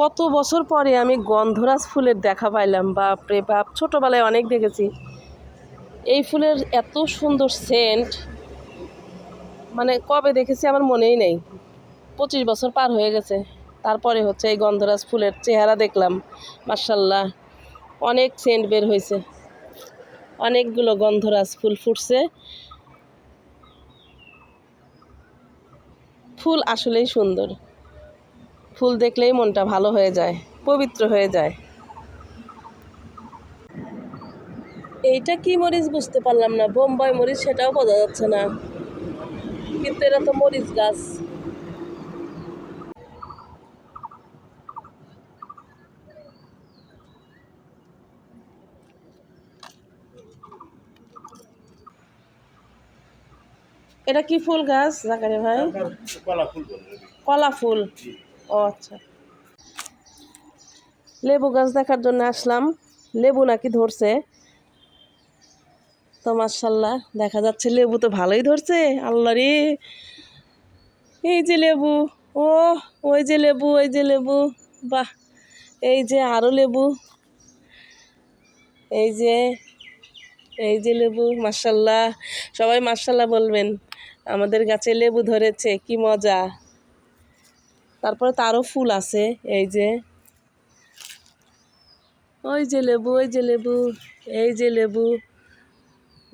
কত বছর পরে আমি গন্ধরাজ ফুলের দেখা পাইলাম বাপরে বাপ, ছোটোবেলায় অনেক দেখেছি। এই ফুলের এত সুন্দর সেন্ট মানে কবে দেখেছি আমার মনেই নেই। পঁচিশ বছর পার হয়ে গেছে, তারপরে হচ্ছে এই গন্ধরাজ ফুলের চেহারা দেখলাম মার্শাল্লাহ অনেক সেন্ট বের হয়েছে। অনেকগুলো গন্ধরাজ ফুল ফুটছে। ফুল আসলেই সুন্দর। ফুল দেখলেই মনটা ভালো হয়ে যায় পবিত্র হয়ে যায়। এইটা কি মরিচ বুঝতে পারলাম না বোম্বাই মরিচ সেটাও বোঝা যাচ্ছে না। কিন্তু এরা তো মরিচ গাছ। এটা কি ফুল গাছ জাকারে ভাই? কলা ফুল কলা ফুল। ও আচ্ছা। লেবু গাছ দেখার জন্য আসলাম। লেবু নাকি ধরছে। তো মার্শাল্লাহ দেখা যাচ্ছে লেবু তো ভালোই ধরছে। আল্লাহ রে। এই যে লেবু, ও, ওই যে লেবু, ওই যে লেবু। বাহ, এই যে আরও লেবু। এই যে এই যে লেবু মার্শাল্লাহ সবাই মার্শাল্লাহ বলবেন, আমাদের গাছে লেবু ধরেছে, কি মজা। তারপরে তারও ফুল আছে, এই যে। ওই যে লেবু, ওই যে লেবু, এই যে লেবু।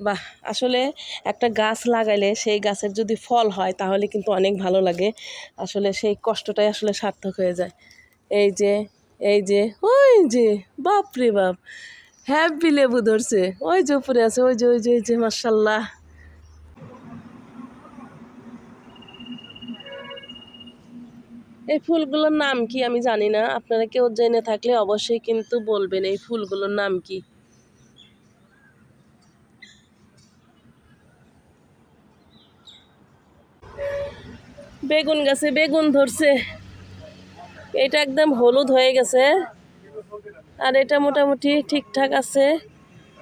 বাহ, আসলে একটা গাছ লাগাইলে সেই গাছের যদি ফল হয়, তাহলে কিন্তু অনেক ভালো লাগে। আসলে সেই কষ্টটাই আসলে সার্থক হয়ে যায়। এই যে এই যে, ওই যে বাপ রে বাপ। হ্যাপি লেবু ধরছে। ওই যে উপরে আছে, ওই যে ওই যে ওই যে মার্শাল্লাহ এই ফুলগুলোর নাম কি আমি জানি না। আপনারা কেউ জেনে থাকলে অবশ্যই কিন্তু বলবেন এই ফুলগুলোর নাম কি। বেগুন গাছে বেগুন ধরছে। এটা একদম হলুদ হয়ে গেছে। আর এটা মোটামুটি ঠিকঠাক আছে।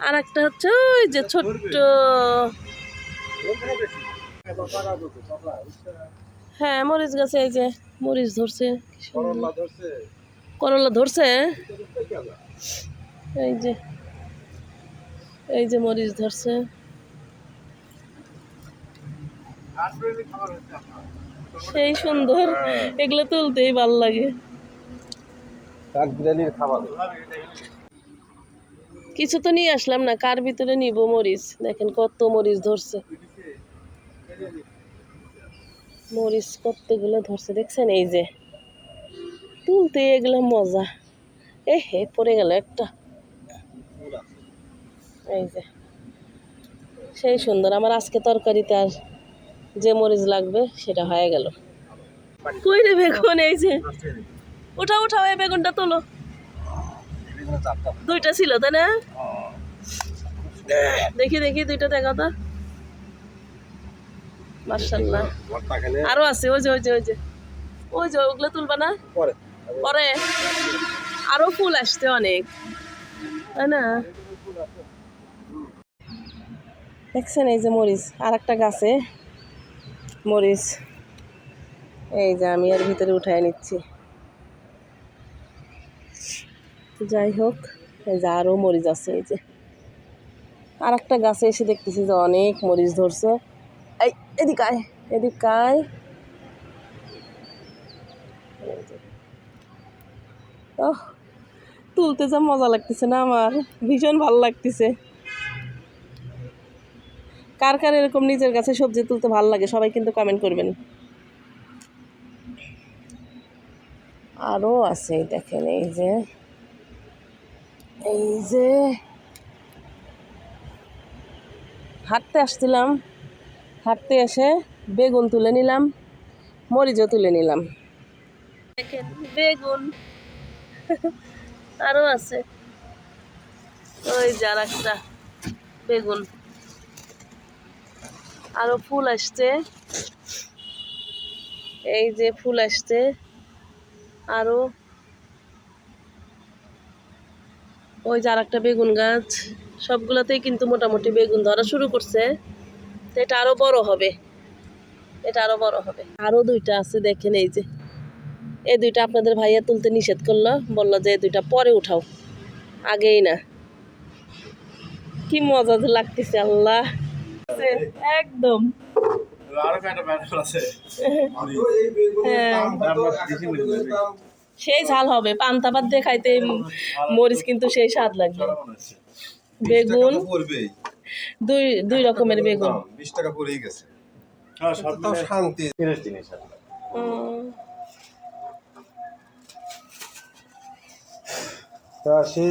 আর একটা হচ্ছে ওই যে ছোট্ট হ্যাঁ মরিচ গাছে এই যে। মরিচ ধরছে করলা ধরছে? এই যে এই যে মরিচ ধরছে। সেই সুন্দর এগুলো তুলতেই ভালো লাগে। কিছু তো নিয়ে আসলাম না কার ভিতরে নিব মরিচ? দেখেন কত মরিচ ধরছে। মরিচ কতগুলো ধরছে দেখছেন? এই যে তুলতে এগুলো মজা। এ হে পড়ে গেল একটা। এই যে সেই সুন্দর। আমার আজকে তরকারিতে আর যে মরিচ লাগবে সেটা হয়ে গেল। কই রে বেগুন? এই যে উঠাও উঠাও এই বেগুনটা তোলো। দুইটা ছিল তাই না? দেখি দেখি দুইটা দেখা তো। মার্শাল্লাহ আরও আছে ওই যে ওই যে ওই যে। ওই যে ওগুলো তুলবা না? পরে। পরে। আরও ফুল আসছে অনেক। তাই না? দেখছেন এই যে মরিচ আর একটা গাছে মরিচ। এই যে আমি এর ভিতরে উঠাই নিচ্ছি। যাই হোক এই যে আরও মরিচ আছে এই যে। আর একটা গাছে এসে দেখতেছি যে অনেক মরিচ ধরছে। এদিক আয় এদিক আয়। ওহ, তুলতে যা মজা লাগতেছে না আমার। ভীষণ ভালো লাগতেছে। কার কার এরকম নিজের কাছে সবজি তুলতে ভালো লাগে, সবাই কিন্তু কমেন্ট করবেন। আরও আছে দেখেন, এই যে। এই যে। হাঁটতে আসছিলাম। হাঁটতে এসে বেগুন তুলে নিলাম, মরিচও তুলে নিলাম। বেগুন আরও আছে। ওই যার একটা বেগুন। আরও ফুল আসছে। এই যে ফুল আসছে। আরও ওই যে আর একটা বেগুন গাছ। সবগুলোতেই কিন্তু মোটামুটি বেগুন ধরা শুরু করছে। তো এটা আরও বড় হবে। এটা আরও বড় হবে। আরও দুইটা আছে দেখেন এই যে। এই দুইটা আপনাদের ভাইয়া তুলতে নিষেধ করল বলল যে এই দুইটা পরে উঠাও। আগেই না। কি মজা যে লাগতেছে আল্লাহ। একদম। হ্যাঁ। সেই ঝাল হবে পান্তা ভাত দিয়ে খাইতে মরিচ কিন্তু সেই স্বাদ লাগবে। বেগুন। দুই দুই রকমের বেগুন। বিশ টাকা পড়েই গেছে। হ্যাঁ শান্তি। তিরিশ জিনিস আছে উম, তা সে